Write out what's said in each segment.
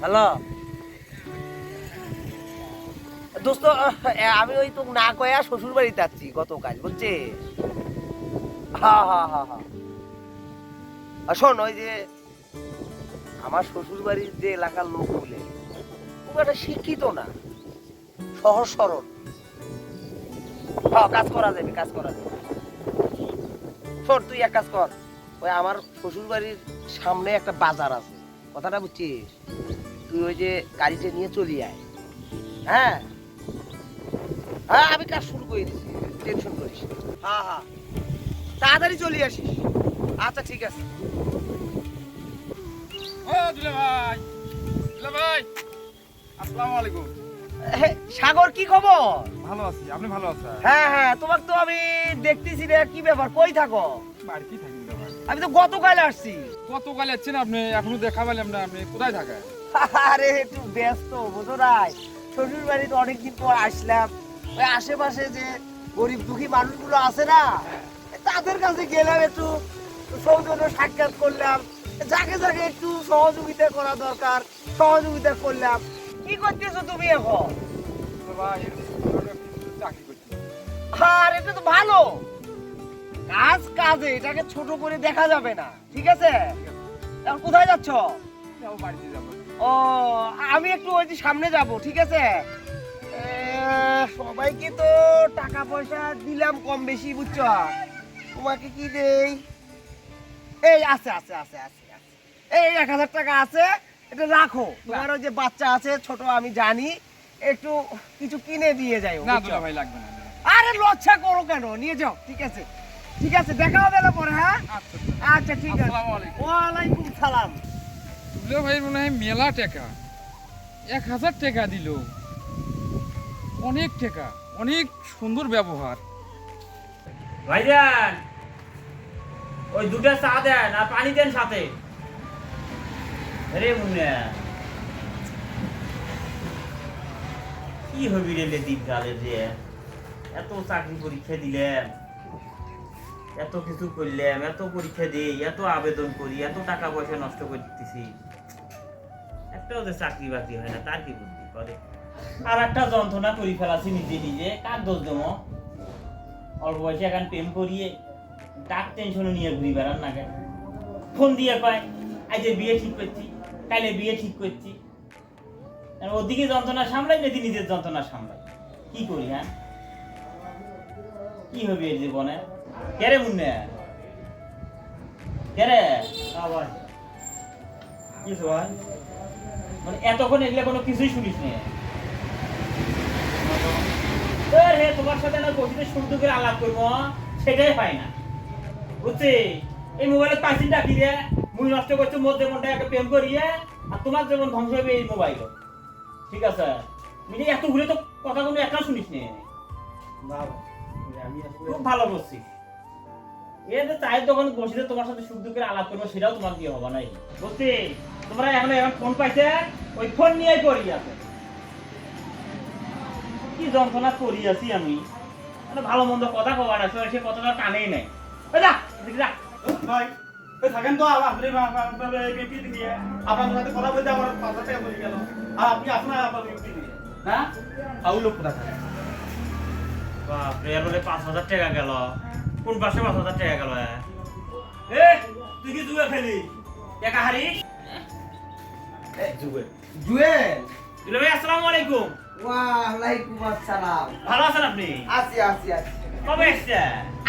Hello? দোস্ত আমি ওই তো না কয়া শ্বশুর গতকাল, বুঝছে? হ্যাঁ হ্যাঁ হ্যাঁ আর শোন, ওই যে আমার শ্বশুর বাড়ির যে এলাকার খুব একটা শিক্ষিত না। সহজ সরল। হ্যাঁ কাজ করা যাবে, কাজ করা যাবে। শোন, তুই এক কাজ কর, ওই আমার শ্বশুর বাড়ির সামনে একটা বাজার আছে। কথাটা বুঝছিস? তুই ওই যে গাড়িটা নিয়ে চলি আয়। হ্যাঁ? হ্যাঁ আমি কাজ শুরু করে দিচ্ছি টেনশন করিস হ্যাঁ হ্যাঁ। তাড়াতাড়ি চলে আসিস। আচ্ছা ঠিক আছে। ভাই। ভাই। আসসালামু আলাইকুম। হে, সাগর কি খবর? ভালো আছি আপনি ভালো আছেন? হ্যাঁ হ্যাঁ তোমাকে তো আমি দেখতেছি রে কি ব্যাপার? কই থাকো? বাড়িতেই থাকি আমি তো গতকাল আসছি। গতকাল যাচ্ছেন আপনি এখনও দেখা পেলাম না আপনি কোথায় থাকেন? আরে একটু ব্যস্ত বুঝো নাই শ্বশুর বাড়িতে অনেকদিন পর আসলাম। ওই আশেপাশে যে গরিব দুঃখী মানুষগুলো আছে না তাদের কাছে গেলাম একটু সৌজন্য সাক্ষাৎ করলাম। যাকে যাকে একটু সহযোগিতা করা দরকার সহযোগিতা করলাম। কি করতেছো তুমি এখন? আর এটা তো ভালো। কাজ কাজে এটাকে ছোট করে দেখা যাবে না। ঠিক আছে? এখন কোথায় যাচ্ছ? বাড়িতে যাব। ও আমি একটু ওই যে সামনে যাব ঠিক আছে? সবাইকে তো টাকা পয়সা দিলাম কম বেশি বুঝছ? তোমাকে কি দেই? এই আছে আছে আছে আছে। এই এক হাজার টাকা আছে এটা রাখো। তোমার ওই যে বাচ্চা আছে ছোট আমি জানি। একটু কিছু কিনে দিয়ে যাই না দুলে ভাই লাগবে না। আরে লজ্জা করো কেন? নিয়ে যাও ঠিক আছে? ঠিক আছে দেখা হবে পরে হ্যাঁ? আচ্ছা ঠিক আছে। ওয়ালাইকুম সালাম। ভাই মনে হয় মেলা টাকা। এক হাজার টাকা দিল। অনেক টাকা অনেক সুন্দর ব্যবহার। ভাইজান ওই দুটো চা দেন আর পানি দেন সাথে। রে মুন্না। কি হবি রে দ্বীপ গালে যে এত চাকরি পরীক্ষা দিলাম এত কিছু করলাম, এত পরীক্ষা দিই, এত আবেদন করি, এত টাকা পয়সা নষ্ট করতেছি। একটাও যে চাকরি বাকরি হয় না, তার কি বুদ্ধি? করে। আর একটা যন্ত্রণা করি ফেলাছি নিজে নিজে, কার দোষ দেবো? অল্প বয়সে এখন প্রেম করিয়ে ডাক টেনশনে নিয়ে ঘুরি বেড়ান না কেন ফোন দিয়ে কয় আজ যে বিয়ে ঠিক করছি, কাইলে বিয়ে ঠিক করছি। ওদিকে যন্ত্রণা সামলাই, নাকি নিজের যন্ত্রণা সামলাই? কি করি হ্যাঁ? কি হবে জীবনে? কেরে মুন্নে? কেরে? আবার। কি ভাই মানে এতক্ষণ এগুলো কোনো কিছুই শুনিস না? হে তোমার সাথে না বসে সুন্দর করে আলাপ করব সেটাই হয় না। বুঝছি? এই মোবাইলে পাইছিন ডাকি রে মুই নষ্ট করছ মোর জীবনটা একটা প্রেম করিয়ে আর তোমার জীবন ধ্বংস হবে এই মোবাইল। ঠিক আছে? মিনি এত ঘুরে তো কথা কোনো একটা শুনিস নে? খুব ভালো করছি এ যে চায়ের দোকানে বসে তোমার সাথে সুখ দুঃখের আলাপ করব সেটাও তোমার দিয়ে হবে নাই বুঝছি তোমরা এখন এখন ফোন পাইছে ওই ফোন নিয়েই পড়ি আছে। কি যন্ত্রণা করি আছি আমি? মানে ভালো মন্দ কথা কবার আছে সে কথাটা টানেই নেই। যা যা। ভাই থাকেন তো আপনি আপনার সাথে কথা বলতে আমার পাঁচ হাজার টাকা পড়ে গেল। আর আপনি আপনার আপনার ব্যক্তি দিয়ে হ্যাঁ? আউ লোক কোথা থাকে বাপরে এর বলে পাঁচ হাজার টাকা গেল। কোন পাশে পাঁচ হাজার টাকা গেল এ তুই কি জুয়ে খেলি? টাকা হারিস জুয়ে দুলা ভাই আসসালামু আলাইকুম। ওয়ালাইকুম আসসালাম। ভালো আছেন আপনি? আছি আছি আছি। কবে এসছে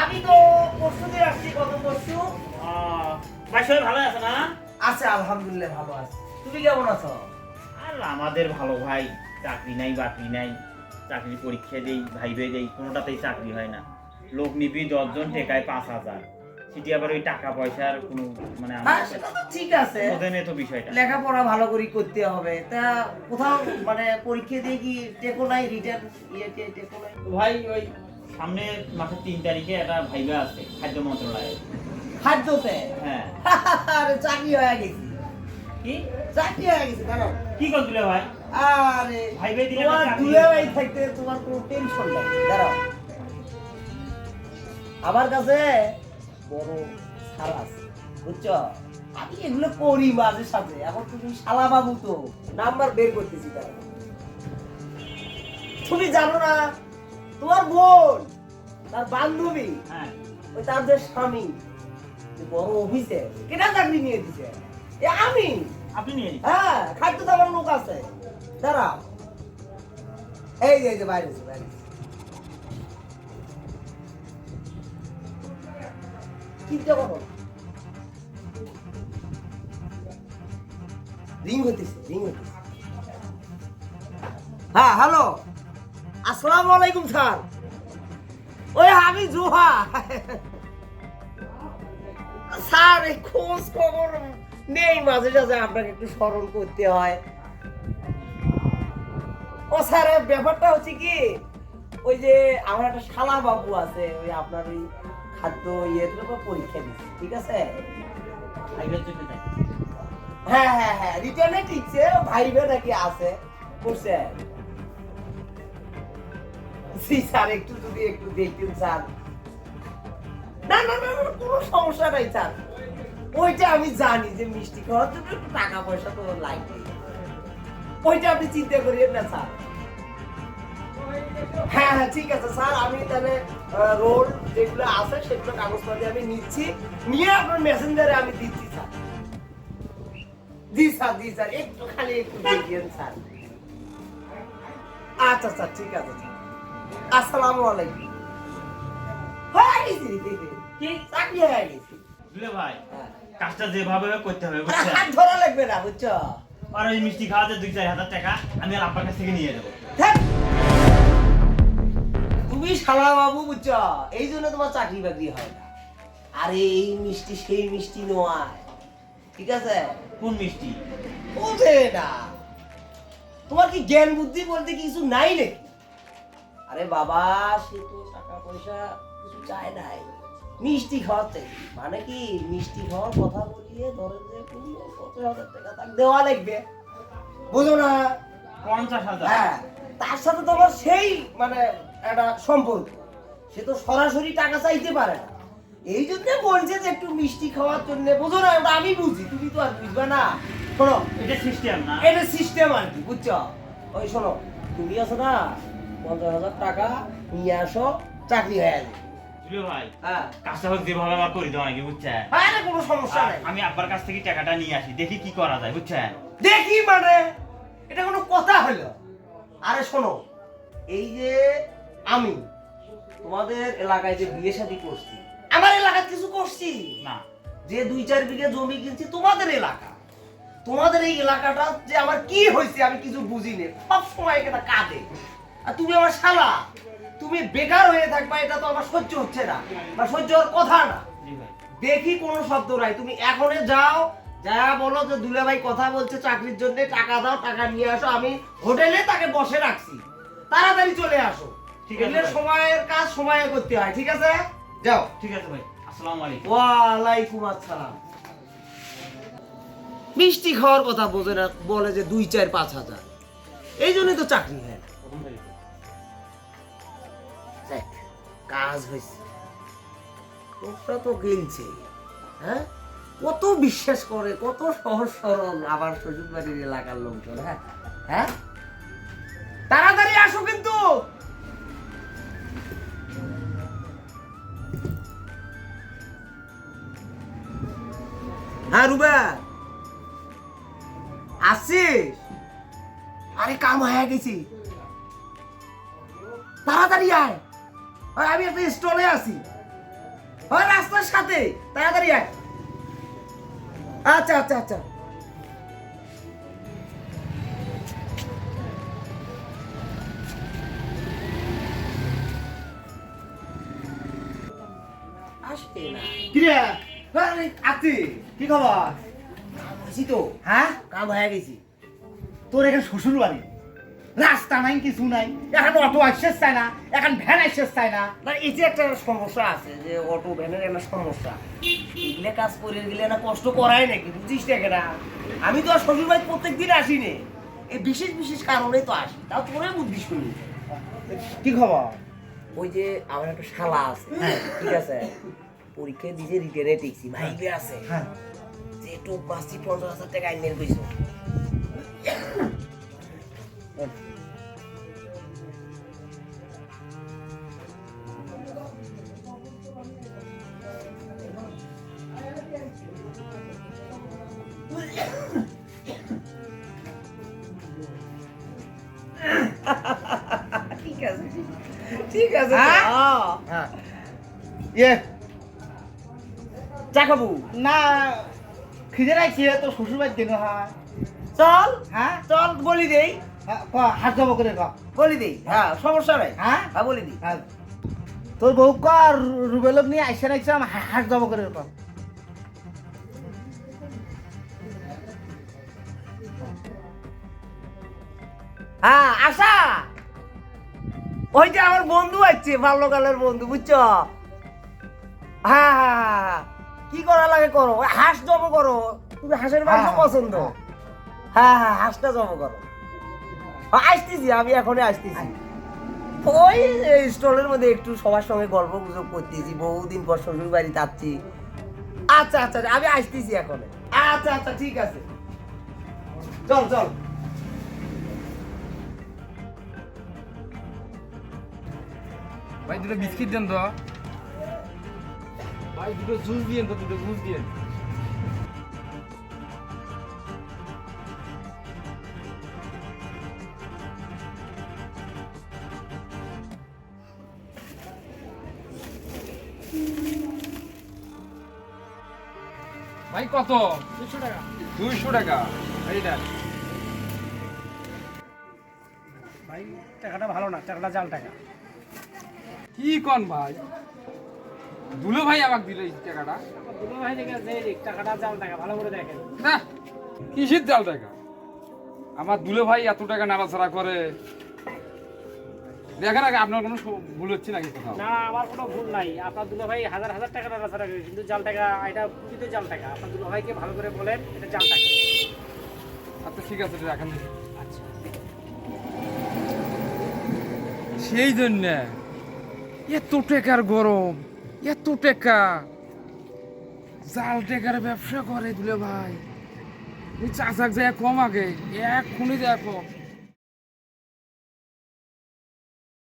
আমি তো পরশু দিন আসছি গত পরশু। ভাই সবাই ভালো আছে না? আছে আলহামদুলিল্লাহ ভালো আছি। তুমি কেমন আছো? আর আমাদের ভালো ভাই। চাকরি নাই বাকরি নাই। চাকরি পরীক্ষা দেই ভাইবে দেই কোনোটাতেই চাকরি হয় না। লোক নিবি দশজন টেকায় পাঁচ হাজার। সেটি আবার ওই টাকা পয়সার কোনো মানে ঠিক আছে। তো বিষয়টা। লেখাপড়া ভালো করে করতে হবে। তা কোথাও মানে পরীক্ষা দিয়ে কি টেকো নাই রিটার্ন ইয়ে টে- টেকো নাই? ভাই ওই সামনে মাসের তিন তারিখে একটা ভাইবা আছে খাদ্য মন্ত্রণালয়ে। খাদ্যতে? হ্যাঁ। আরে চাকরি হয়ে গেছি। কি? চাকরি হয়ে গেছে দাঁড়াও। কি করছিল ভাই? আরে ভাই ভাই দিলে তোমার দুলে ভাই থাকতে তোমার কোনো টেনশন নাই দাঁড়াও। আমার কাছে বড় সার আছে বুঝছ? আমি এগুলো করি মাঝে সাথে এখন তুমি শালা বাবু তো নাম্বার বের করতেছি তার তুমি জানো না তোমার বোন তার বান্ধবী হ্যাঁ। ওই তার যে স্বামী বড় অফিসে কেনা চাকরি নিয়ে দিছে। এ আমি। আপনি নিয়ে হ্যাঁ খাদ্য তো আমার লোক আছে। দাঁড়াও। এই যে বাইরে বাইরে চিন্তা করো রিং হইতেছে রিং হইতেছে। হ্যাঁ হ্যালো আলাইকুম, স্যার। ওই আমি স্যার, এই খোঁজ খবর নেই, মাঝে সাঝে আপনাকে একটু স্মরণ করতে হয়। ও, স্যার, ব্যাপারটা হচ্ছে কি, ওই যে আমার একটা শালা বাবু আছে, ওই আপনার ওই খাদ্য ইয়ের উপর পরীক্ষা দিচ্ছে ঠিক আছে। হ্যাঁ হ্যাঁ হ্যাঁ রিটার্নে টিকছে ভাইবে নাকি আছে করছে। জি স্যার একটু যদি একটু দেখতেন স্যার। না না না না, কোনো সমস্যা নাই স্যার। ওইটা আমি জানি যে মিষ্টি খাওয়ার জন্য একটু টাকা পয়সা তো লাগবে ওইটা আপনি চিন্তা করিয়েন না স্যার। হ্যাঁ হ্যাঁ ঠিক আছে স্যার আমি তাহলে রোল যেগুলো আছে সেগুলো কাগজপাতি আমি নিচ্ছি। নিয়ে আপনার মেসেঞ্জারে আমি দিচ্ছি স্যার। জি স্যার জি স্যার একটু খালি একটু স্যার। আচ্ছা স্যার ঠিক আছে স্যার আসসালামু আলাইকুম। হয়ে কি? চাকরি হয়ে গেছি? দুলে ভাই হ্যাঁ। কাজটা যেভাবে করতে হবে আরে বুঝছেন? হাত ধরা লাগবে না বুঝছ? আর ওই মিষ্টি খাওয়াতে দুই চার হাজার টাকা আমি আর আব্বার কাছ থেকে নিয়ে যাব। ধ্যাৎ। তুমি শালা বাবু বুঝছ? এই জন্য তোমার চাকরি বাকরি হয় না। আরে এই মিষ্টি সেই মিষ্টি নয়। ঠিক আছে? কোন মিষ্টি? বোঝে না। তোমার কি জ্ঞান বুদ্ধি বলতে কিছু নাই নাকি? আরে বাবা সে তো টাকা পয়সা কিছু চায় নাই। মিষ্টি খাওয়াতে। মানে কি মিষ্টি খাওয়ার কথা বলিয়ে ধরেন যে হাজার টাকা তাকে দেওয়া লাগবে। বুঝো না? পঞ্চাশ হাজার? হ্যাঁ তার সাথে তোমার সেই মানে একটা সম্পর্ক সে তো সরাসরি টাকা চাইতে পারে না। এই জন্য বলছে যে একটু মিষ্টি খাওয়ার জন্য। বুঝো না ওটা আমি বুঝি তুমি তো আর বুঝবে না। শোনো এটা সিস্টেম না। এটা সিস্টেম আর কি বুঝছ? ওই শোনো তুমি আছো না পঞ্চাশ হাজার টাকা নিয়ে আসো চাকরি হয়ে যাবে। হ্যাঁ। নাই। আমি আব্বার কাছ থেকে টাকাটা নিয়ে আসি দেখি কি করা যায় বুঝছেন দেখি মানে এটা কোনো কথা হলো। আরে শোনো এই যে আমি। তোমাদের এলাকায় যে বিয়ে শাদী করছি। আমার এলাকায় কিছু করছি? না। যে দুই চার বিঘে জমি কিনছি তোমাদের এলাকা। তোমাদের এই এলাকাটা যে আমার কি হয়েছে আমি কিছু বুঝিনি। সব সময় এখানে কাঁদে। আর তুমি আমার শালা। তুমি বেকার হয়ে থাকবা এটা তো আমার সহ্য হচ্ছে না। বা সহ্য হওয়ার কথা না। দেখি কোনো শব্দ নাই। তুমি এখনই যাও যা বলো যে দুলে ভাই কথা বলছে চাকরির জন্য টাকা দাও টাকা নিয়ে আসো। আমি হোটেলে তাকে বসে রাখছি। তাড়াতাড়ি চলে আসো। ঠিক আছে সময়ের কাজ সময়ে করতে হয় ঠিক আছে? যাও। ঠিক আছে ভাই। আসসালামু আলাইকুম। ওয়ালাইকুম আসসালাম। মিষ্টি খাওয়ার কথা বোঝে না বলে যে দুই চার পাঁচ হাজার। এই জন্যই তো চাকরি হয় না। কাজ হয়েছে। লোকটা তো গেলছে। হ্যাঁ? কত বিশ্বাস করে কত সহজ সরল আবার শ্বশুর বাড়ির এলাকার লোকজন হ্যাঁ? হ্যাঁ? তাড়াতাড়ি আসো কিন্তু! হ্যাঁ রুবা আসছিস আরে কাম হয়ে গেছি। তাড়াতাড়ি আয়। আমি একটা স্টলে আছি। ওই রাস্তার সাথে। তাড়াতাড়ি আয়। আচ্ছা আচ্ছা আচ্ছা। আসবে না কিরে কি খবর? হয়েছি তো। হ্যাঁ? কাম হয়ে গেছি। তোর এখানে শ্বশুর বাড়ি? রাস্তা নাই কিছু নাই। এখন অটো আসছে না। এখন ভ্যান আসছে না। না এই যে একটা সমস্যা আছে যে অটো ভ্যানের একটা সমস্যা। এগুলো কাজ করে গেলে না কষ্ট করাই নাকি বুঝিস না কেনা আমি তো আর শ্বশুর বাড়ি প্রত্যেক দিন আসি নে। এই বিশেষ বিশেষ কারণে তো আসি। তাও তোরে বুদ্ধি শুনি। কি খবর? ওই যে আমার একটা শালা আছে ঠিক আছে? পরীক্ষা দিয়েছে রিটেনে টিকছি। ভাইবে আছে। হ্যাঁ। যে একটু পাঁচটি পঞ্চাশ হাজার টাকা আইনের কইছো ঠিক আছে। ঠিক আছে। হ্যাঁ? হ্যাঁ। ইয়ে। খাব না খিদে রাখছি তো শ্বশুর বাড়ি দিন হয়। চল। হ্যাঁ? চল বলি দেই। হ্যাঁ, হাত জমা করে ক। বলি দেই। হ্যাঁ সমস্যা নাই। হ্যাঁ? হ্যাঁ বলি দিই। হ্যাঁ। তোর বউ রুবেলক নিয়ে আইসা রাখছিলাম হাত জমা করে ক। হ্যাঁ আশা। ওইটা আমার বন্ধু আছে বাল্যকালের বন্ধু বুঝছ? হ্যাঁ হ্যাঁ হ্যাঁ, হ্যাঁ। কি করা লাগে করো? ওই হাঁস জব করো। তুমি হাঁসের মাংস হ্যাঁ, পছন্দ? হ্যাঁ হ্যাঁ হাঁসটা জব করো। হ্যাঁ, আসতেছি আমি এখনই আসতেছি। ওই স্টলের মধ্যে একটু সবার সঙ্গে গল্প গুজব করতেছি বহুদিন পর শ্বশুর বাড়ি যাচ্ছি। আচ্ছা আচ্ছা আমি আসতেছি এখন। আচ্ছা আচ্ছা ঠিক আছে। চল চল। ভাই দুটো বিস্কিট দেন তো। ভাই দুটো জুস দিয়েন তো দুটো জুস দিয়েন। ভাই কত? দুইশো টাকা। দুইশো টাকা। এইটা ভাই টাকাটা ভালো না টাকাটা জাল টাকা। কি কন ভাই? দুলো ভাই আমাকে দিল এই টাকাটা। দুটো ভাই দেখে যে টাকাটা জাল টাকা ভালো করে দেখেন। না কিসের জাল টাকা আমার দুলো ভাই এত টাকা নাড়াচাড়া করে। দেখেন আগে আপনার কোনো ভুল হচ্ছে নাকি কোথাও? না আমার কোনো ভুল নাই। আপনার দুলো ভাই হাজার হাজার টাকা টাকা ছাড়া কিন্তু জাল টাকা এটা প্রকৃত জাল টাকা আপনার দুলো ভাইকে ভালো করে বলেন এটা জাল টাকা আচ্ছা ঠিক আছে রাখেন। আচ্ছা। সেই জন্য এত টাকার গরম। এত টেকা। জাল টেকার ব্যবসা করে দিলে ভাই। চাচাক যায় কম আগে এক খুনি দেখো